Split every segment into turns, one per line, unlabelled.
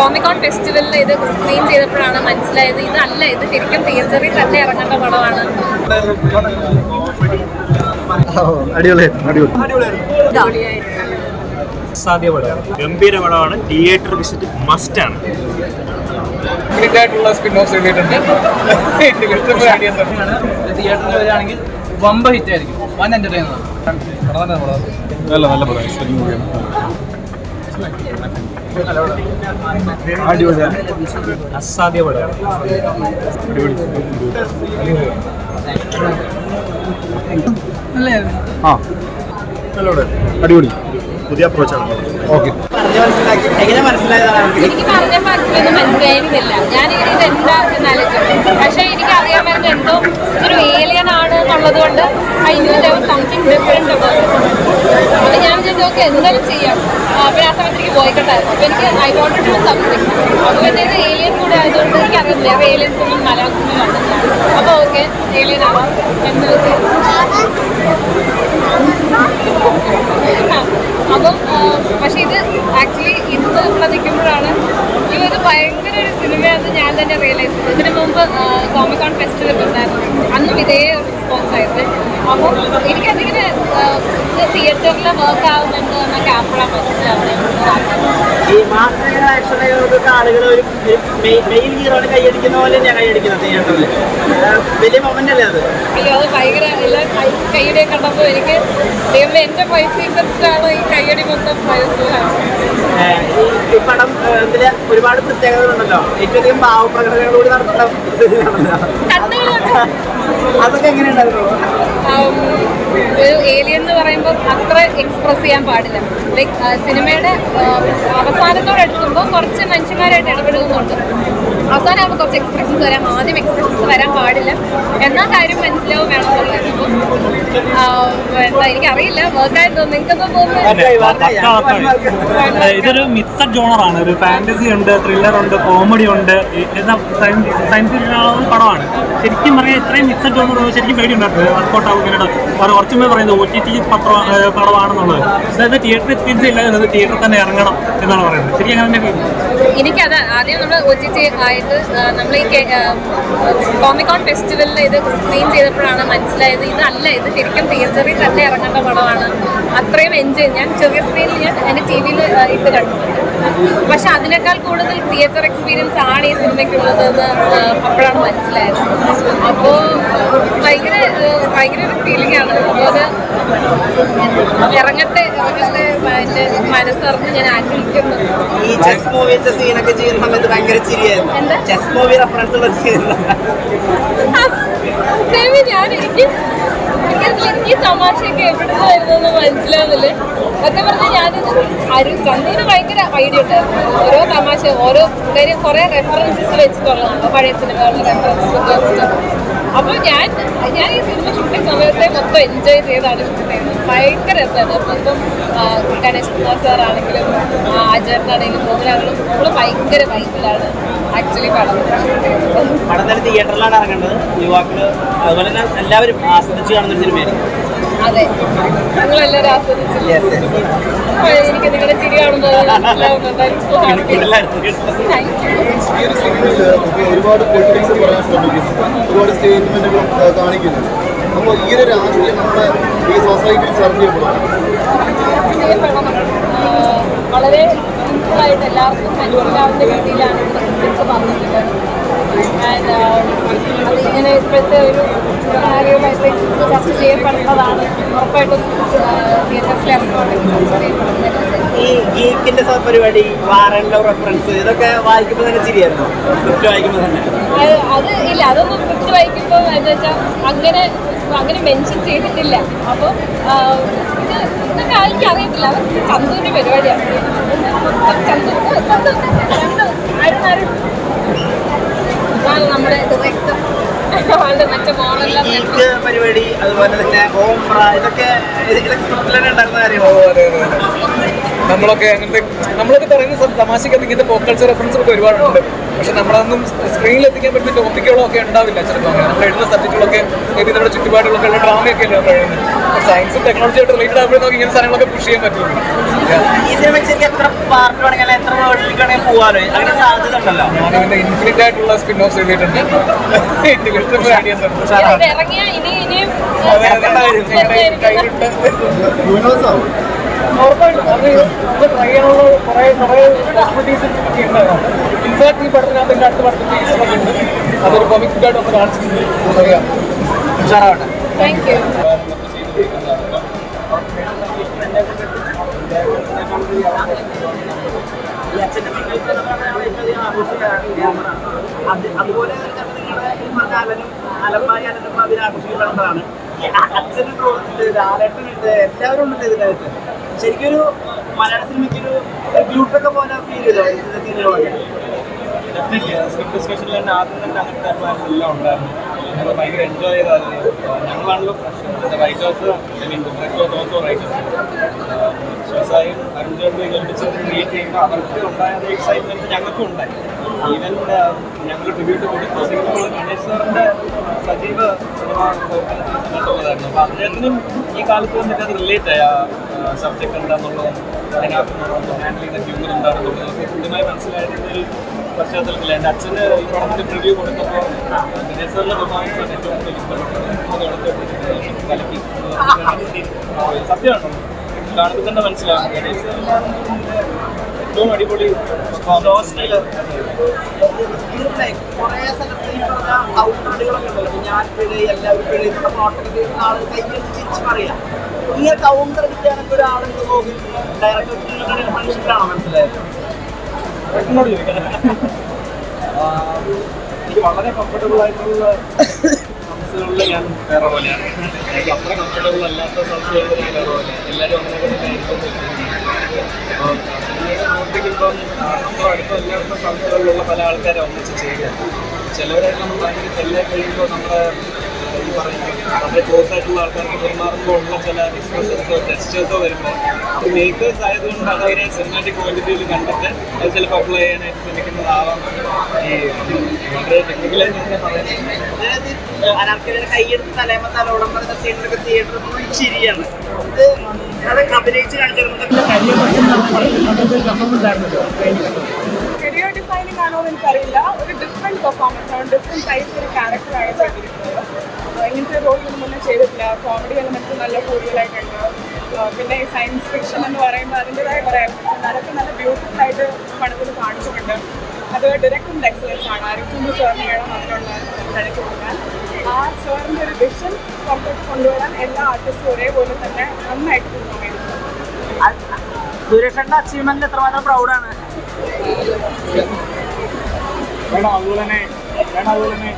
Comic-Con ഫെസ്റ്റിവലിൽ ഇത് screen ചെയ്തപ്പോഴാണ് മനസ്സിലായത് ഇതല്ല ഇത് ശരിക്കും തിയേറ്ററിൽ തന്നെ ഇറങ്ങേണ്ട പടമാണ്.
സാധ്യ
പടമാണ്.
ഗംഭീര പടമാണ്. തിയേറ്റർ വിസിറ്റ് മസ്റ്റ് ആണ്.
തിയേറ്ററിൽ വരികയാണെങ്കിൽ വമ്പ ഹിറ്റ് ആയിരിക്കും. വൻ എന്റർടൈനർ
നല്ല നല്ല പടം.
പടമാണ്
ആ അടിപൊളി
പുതിയ അപ്രോച്ചാണ്
ഓക്കെ
എനിക്ക് പക്ഷേ എന്തോ ഒരു ഏലിയൻ ആണ് എന്നുള്ളത് കൊണ്ട് I knew something different okay എന്തായാലും ചെയ്യാം. അപ്പോൾ ആ സമയത്ത് എനിക്ക് പോയിക്കട്ടായിരുന്നു അപ്പോൾ എനിക്ക് ഐ വോണ്ട് ടു സംതിങ് അപ്പോൾ പിന്നെ ഇത് ഏലിയൻ കൂടെ ആയതുകൊണ്ട് എനിക്ക് അറിയില്ല വേറെ ഏലിയൻസ് ഒന്നും മലയാളത്തിൽ വന്നില്ല അപ്പോൾ ഓക്കെ ഏലിയൻ ആവാം. എന്ന് അപ്പം പക്ഷെ ഇത് ആക്ച്വലി ഇന്ന് ഇവിടെ നിൽക്കുമ്പോഴാണ് ഈ ഒരു ഭയങ്കര ഒരു സിനിമയാണെന്ന് ഞാൻ തന്നെ റിയലൈസ് ചെയ്തു. ഇതിനു മുമ്പ് കോമിക്കോൺ ഫെസ്റ്റിവൽ ഉണ്ടായിരുന്നു. അന്നും ഇതേ റെസ്പോൺസ് ആയിരുന്നു. അപ്പോൾ എനിക്കതിങ്ങനെ തിയേറ്ററിൽ വർക്ക് ആവുന്നുണ്ട് എന്നൊക്കെ അപ്പോഴാണ് മനസ്സിലാവുന്നത്.
ഈ മാസങ്ങൾ ആക്ഷനൊക്കെ ആളുകൾ ഒരു മെയിൻ ഹീറോന് കൈയടിക്കുന്ന പോലെ തന്നെയാണ് കൈയടിക്കുന്നത് തിയേറ്ററിൽ വലിയ മൊമെന്റ് അല്ലേ അത്?
അയ്യോ അത് ഭയങ്കര എല്ലാ കൈ- കൈയുടെ കണ്ടപ്പോൾ എനിക്ക് പൈസ ഇൻട്രസ്റ്റാണ് ഈ കൈയടി
ഈ- പടം ഇതിൽ ഒരുപാട് പ്രത്യേകതകളുണ്ടല്ലോ. ഏറ്റവും അധികം ഭാവപ്രകടനങ്ങളോട് നടത്തുന്ന അതൊക്കെ
ഒരു ഏലിയൻ എന്ന് പറയുമ്പോൾ അത്ര എക്സ്പ്രസ് ചെയ്യാൻ പാടില്ല. ലൈക്ക് സിനിമയുടെ അവസാനത്തോടെ എടുക്കുമ്പോൾ കുറച്ച് മനുഷ്യന്മാരായിട്ട് ഇടപെടുന്നുണ്ട് അവസാനമാകുമ്പോൾ കുറച്ച് എക്സ്പ്രഷൻസ് വരാം. ആദ്യം എക്സ്പ്രഷൻസ് വരാൻ പാടില്ല. എന്നാ കാര്യം മനസ്സിലാവും വേണം എന്താ എനിക്കറിയില്ല. തോന്നുന്നു. നിങ്ങൾക്കൊന്നും തോന്നുന്നു
ഇതൊരു മിക്സഡ് ജോണറാണ് ഒരു ഫാന്റസി ഉണ്ട് ത്രില്ലർ ഉണ്ട് കോമഡി ഉണ്ട്. സയൻസ് പടമാണ്. ശരിക്കും പറയാം ഇത്രയും മിക്സഡ് ജോണർ ശരിക്കും പേടിയുണ്ടായിരുന്നു വർക്കൗട്ട് ആവും ഇങ്ങനെ കുറച്ചും പറയുന്നത് ഒ ടി ടി പടമാണെന്നുള്ളത്. അതായത് തിയേറ്റർ എക്സ്പീരിയൻസ് ഇല്ലാതെ തിയേറ്ററിൽ തന്നെ ഇറങ്ങണം എന്നാണ് പറയുന്നത്. ശരിക്കും അങ്ങനെ
എനിക്കത് ആദ്യം നമ്മൾ ഒ ടി ടി ആയിട്ട് നമ്മൾ ഈ കോമിക്കോൺ ഫെസ്റ്റിവലിൽ ഇത് സ്ക്രീൻ ചെയ്തപ്പോഴാണ് മനസ്സിലായത് ഇതല്ല ഇത് ശരിക്കും തിയേറ്ററിൽ തന്നെ ഇറങ്ങേണ്ട പടമാണ്. അത്രയും എൻജോയ് ഞാൻ ചെറിയ സ്ക്രീനിൽ ഞാൻ എന്റെ ടി വിയിൽ ഇട്ട് കണ്ടിട്ടുണ്ട് പക്ഷെ അതിനേക്കാൾ കൂടുതൽ തിയേറ്റർ എക്സ്പീരിയൻസ് ആണ് ഈ സിനിമയ്ക്കുള്ളത് എന്ന് അപ്പോഴാണ് മനസ്സിലായത്. അപ്പോൾ ഭയങ്കര ഭയങ്കര ഒരു ഫീലിംഗ് ആണ്. അത് ഇറങ്ങട്ടെ ഇറങ്ങട്ടെ എന്റെ മനസ്സറിഞ്ഞ് ഞാൻ ആഗ്രഹിക്കുന്നു.
ഈ ചെസ് മൂവിന്റെ സീനൊക്കെ ചെയ്യുന്ന സമയത്ത് ഭയങ്കര ചിരിയായിരുന്നു? ചെസ് മൂവി റെഫറൻസ് ഉള്ള സീൻ
ഞാൻ എനിക്ക് ഈ തമാശയൊക്കെ എവിടെ വരുന്നതെന്ന് മനസ്സിലാവുന്നില്ല? സത്യം പറഞ്ഞാൽ ഞാനിത് അരു ചന്ദൂര് ഭയങ്കര ഐഡിയ ഉണ്ടായിരുന്നു. ഓരോ തമാശ ഓരോ കാര്യം കുറേ റെഫറൻസസ് വെച്ചിട്ടുള്ളതാണ് പഴയ സിനിമകളുടെ റെഫറൻസസ് ഒക്കെ അപ്പോൾ ഞാൻ ഞാൻ ഈ സിനിമ ഷൂട്ടിംഗ് സമയത്തെ മൊത്തം എൻജോയ് ചെയ്താണ് ഭയങ്കര രസമായിരുന്നു ഇപ്പം ഗണേഷ് കുമാർ സാർ ആണെങ്കിലും അജയനാണെങ്കിലും മോഹനാണെങ്കിലും നമ്മൾ ഭയങ്കര വൈബിലാണ് ആക്ച്വലി പടം ഷൂട്ട് ചെയ്യുന്നത്
പടം തന്നെ തിയേറ്ററിലാണ് ഇറങ്ങേണ്ടത്. യുവാക്കൾ അതുപോലെ തന്നെ എല്ലാവരും ആസ്വദിച്ച് കാണുന്ന ഒരു സിനിമയായിരിക്കും
അതെ. നിങ്ങളെല്ലാവരും ആസ്വദിച്ചില്ലേ? എനിക്ക് നിങ്ങളുടെ ചിരി കാണുമ്പോൾ.
ഈ ഒരു സിനിമയിൽ ഒരുപാട് പൊളിറ്റിക്സ് പറയാൻ ശ്രമിക്കുന്നു. ഒരുപാട് സ്റ്റേറ്റ്മെന്റുകൾ കാണിക്കുന്നു. അപ്പോൾ ഈ ഒരു രാഷ്ട്രീയം നമ്മുടെ ഈ സൊസൈറ്റിയിൽ ചർച്ച ചെയ്യപ്പെടും
ചെയ്യപ്പെടണം. വളരെ സിമ്പിളായിട്ട് എല്ലാവർക്കും മനസ്സിലാവുന്ന രീതിയിലാണ് പറഞ്ഞിട്ടുള്ളത്. ഇങ്ങനെ ഇപ്പോഴത്തെ ഒരു കാര്യമായിട്ട് ചർച്ച ചെയ്യപ്പെടുന്നതാണ്. ഉറപ്പായിട്ടും ഇറങ്ങുന്നുണ്ട്
ഈ ഗീക്കിന്റെ പരിപാടി വാറൻലോ റെഫറൻസ് ഇതൊക്കെ വായിക്കുമ്പോൾ തന്നെ ശരിയായിരുന്നു സ്ക്രിപ്റ്റ് വായിക്കുമ്പോൾ തന്നെ.
അത് ഇല്ല അതൊന്നും സ്ക്രിപ്റ്റ് വായിക്കുമ്പോൾ എന്താ വെച്ചാൽ അങ്ങനെ അങ്ങനെ മെൻഷൻ ചെയ്തിട്ടില്ല. അപ്പോൾ ഇത് ഇതൊക്കെ ആയിരിക്കും അറിയത്തില്ല. അത് ചന്തുവിന്റെ പരിപാടിയാണ്. ചന്തു ചന്തു ആരും ആരും നമ്മുടെ ഡയറക്ടർ
പരിപാടി അതുപോലെ തന്നെ ഓംബ്ര ഇതൊക്കെ
നമ്മളൊക്കെ അങ്ങനത്തെ നമ്മളൊക്കെ പറയുന്ന തമാശക്കകത്ത് ഇങ്ങനത്തെ പോപ്പ് കൾച്ചർ റെഫറൻസ് ഒക്കെ ഒരുപാടുണ്ട്. പക്ഷെ നമ്മളൊന്നും സ്ക്രീനിൽ എത്തിക്കാൻ പറ്റുന്ന ടോപ്പിക്കുകളോ ഒക്കെ ഉണ്ടാവില്ല ചിലപ്പോൾ അങ്ങനെ. നമ്മൾ എഴുതുന്ന സബ്ജക്റ്റുകളൊക്കെ മേ ബി നമ്മുടെ ചുറ്റുപാടുകളൊക്കെ ഉള്ള ഡ്രാമയൊക്കെ അല്ലേ നമ്മൾ എഴുതുന്നത് സയൻസും ടെക്നോളജിയായിട്ട് റിലേറ്റഡ് ആകുമ്പോഴേ നമുക്ക് ഇങ്ങനെ സാധനങ്ങളൊക്കെ പുഷ് ചെയ്യാൻ പറ്റുള്ളൂ.
എത്ര പാർട്ട് വേണമെങ്കിൽ എത്ര വേർഡിലേക്ക് വേണമെങ്കിൽ പോകാനോ അങ്ങനെ സാധ്യത ഉണ്ടല്ലോ.
ഇൻഫിനിറ്റ് ആയിട്ടുള്ള സ്പിൻ ഓഫ്
ഇത് ഇറങ്ങിയ ഇനി ഇനിയും
ഉറപ്പായിട്ടും. അത് ഇത് ട്രൈ ചെയ്യാനുള്ള കുറേ കുറേ പോസിബിലിറ്റീസ് ഉണ്ടായിരുന്നു ഇൻഫാക്ട് ഈ പടത്തിനകത്ത് എന്റെ അടുത്ത പടത്തിൽ ഉണ്ട്. അതൊരു കോമിക് ബുക്കായിട്ട് ഒന്ന് കാണിച്ചിട്ടുണ്ട് അറിയാം.
ഉഷാറാവട്ടെ
താങ്ക് യു
ഈ അതുപോലെ നിങ്ങളുടെ അലമ്പായി എല്ലാവരും ഇതിനകത്ത് ശരിക്കും ഒരു മലയാള സിനിമയ്ക്ക് ഒരു ഒക്കെ പോലെ ഫീൽ ചെയ്തോ ഇതിന്റെ സീനുകളൊക്കെ
സ്ക്രിപ്റ്റ് ഡിസ്കഷനിൽ തന്നെ ആദ്യം തന്നെ അങ്ങനത്തെ എല്ലാം ഉണ്ടായിരുന്നു. ഞങ്ങൾ ഭയങ്കര എൻജോയ് ചെയ്തായിരുന്നു ഞങ്ങളാണല്ലോ writers I mean directors also writers ശിവസായും Arun ചേട്ടനും കേൾപ്പിച്ച് ക്രിയേറ്റ് ചെയ്യുമ്പോൾ അവർക്ക് ഉണ്ടായ എക്സൈറ്റ്മെന്റ് ഞങ്ങൾക്കും ഉണ്ടായി. ഈവൻ ഞങ്ങൾ ട്രിബ്യൂട്ട് കൊടുത്ത സിനിമകൾ ഗണേഷ് സാറിന്റെ സജീവ സിനിമ കണ്ടിട്ടുള്ളതായിരുന്നു അപ്പോൾ അദ്ദേഹത്തിനും ഈ കാലത്ത് വന്നിട്ട് അത് റിലേറ്റ് ആയ. സബ്ജക്ട് എന്താണെന്നുള്ളതും അതിനകത്ത് ഹാൻഡിൽ ചെയ്യുന്ന ഹ്യൂമർ എന്താണെന്നുള്ളത് കൃത്യമായി മനസ്സിലായതിന്റെ ഒരു പശ്ചാത്തലത്തിൽ എന്റെ അച്ഛന് ഈ പടത്തിന്റെ പ്രിവ്യൂ കൊടുത്തപ്പോൾ സാറിന്റെ പെർഫോമൻസ് ആണ് ഏറ്റവും കൂടുതൽ ഇഷ്ടപ്പെട്ടത് കലക്കി. സത്യമാണ്? കാണുമ്പോൾ തന്നെ മനസ്സിലാവും. ഏറ്റവും അടിപൊളി
റോസ്റ്റിൽ കുറേ സ്ഥലത്ത് ഈ പറഞ്ഞ ഔട്ട്ഡോറുകളൊക്കെ ഉണ്ടല്ലോ ഞാൻ പിഴ എല്ലാവരും പിഴ എന്നുള്ള പ്ലോട്ടൊക്കെ ആൾ കൈയ്യെടുത്ത് ചിരിച്ച് പറയാം. ഇങ്ങനെ കൗണ്ടർ അടിക്കാനൊക്കെ ഒരാളുണ്ട് നോക്കി ഡയറക്ടർ മനുഷ്യരാണോ മനസ്സിലായത്
വളരെ കംഫർട്ടബിൾ ആയിട്ടുള്ള ഞാൻ അത്ര കംഫർട്ടബിൾ അല്ലാത്ത ഞാൻ എല്ലാവരും അങ്ങനെ പല ആൾക്കാരെ ചിലവരായിട്ട് നമ്മൾ ഭയങ്കര ചെല്ലാൻ കഴിയുമ്പോൾ നമ്മുടെ ഈ പറയുന്നത് നമ്മുടെ ക്ലോസ് ആയിട്ടുള്ള ആൾക്കാർക്ക് പെരുമാറുമ്പോഴുള്ള ചില എക്സ്പ്രഷൻസോ ടെസ്റ്റേഴ്സോ വരുമ്പോൾ അത് മേക്കേഴ്സ് ആയതുകൊണ്ട് അതവരെ സിനിമാറ്റിക് പോയിന്റ് ഓഫ് കണ്ടിട്ട് അത് ചിലപ്പോൾ അപ്ലൈ ചെയ്യാനായിട്ട് ശ്രമിക്കുന്നതാവാം. ഈ വളരെ ടെക്നിക്കലായിട്ട് തന്നെ പറയുന്നത്.
അതായത് അനാർക്കിലെ കൈയെടുത്ത് തലേമ തലോളം പറഞ്ഞ സീനിലൊക്കെ തിയേറ്റർ ഫുൾ ചിരിയാണ് ഇത് അത് അഭിനയിച്ച് കാണിച്ചിരുന്നത്
കരിയർ ഡിഫൈനിങ് ആണോ എന്ന് എനിക്കറിയില്ല. ഒരു ഡിഫറെന്റ് പെർഫോമൻസ് ആണ്. ഡിഫറെന്റ് ടൈപ്പ് ഒരു ക്യാരക്ടറാണ് ചെയ്തിരിക്കുന്നത്. ഇങ്ങനത്തെ റോൾ ഒന്നും മുന്നേ ചെയ്തിട്ടില്ല. കോമഡി എലമെന്റ്സ് നല്ല കൂടുതലായിട്ടുണ്ട് പിന്നെ ഈ സയൻസ് ഫിക്ഷൻ എന്ന് പറയുമ്പോൾ അതിന്റെതായ കുറേ അതൊക്കെ നല്ല ബ്യൂട്ടിഫുൾ ആയിട്ട് പടത്തിൽ കാണിച്ചിട്ടുണ്ട്. അത് ഡയറക്റ്റ് എക്സലൻസ് ആണ്. ആർക്കും സാറിന് വേണം അതിനുള്ള ക്രെഡിറ്റ് കൊടുക്കാൻ. ആ സാറിന്റെ ഒരു വിഷൻ പുറത്തോട്ട് കൊണ്ടുവരാൻ എല്ലാ ആർട്ടിസ്റ്റും ഒരേപോലെ തന്നെ നന്നായിട്ട് പെർഫോം ചെയ്തിട്ടുണ്ട്
സുരേഷന്റെ അച്ചീവ്മെന്റ് എത്രമാത്രം പ്രൗഡാണ്
വേണം അതുപോലെ തന്നെ വേണം അതുപോലെ തന്നെ.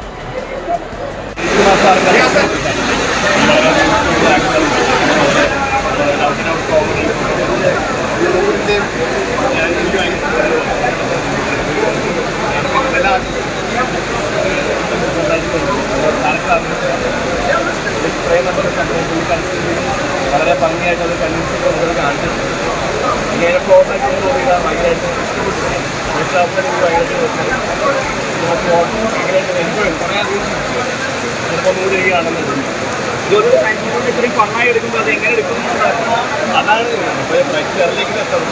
വളരെ ഭംഗിയായിട്ട് അത് കൺവിൻസ് കാണിച്ചു ഇങ്ങനെ ആക്കി തോന്നിയത് ഭയങ്കരമായിട്ട് ഭയങ്കരമായിട്ട് എൻജോയ് കുറേ അധികം മൂന്ന് കാണുന്നുണ്ട് ഇതൊരു ടൈമിലൂടെ ഇത്രയും ഫണ്ണായി എടുക്കുമ്പോൾ അത് എങ്ങനെ എടുക്കുന്നു? അതാണ് പ്രേക്ഷകരിലേക്ക് എത്തണം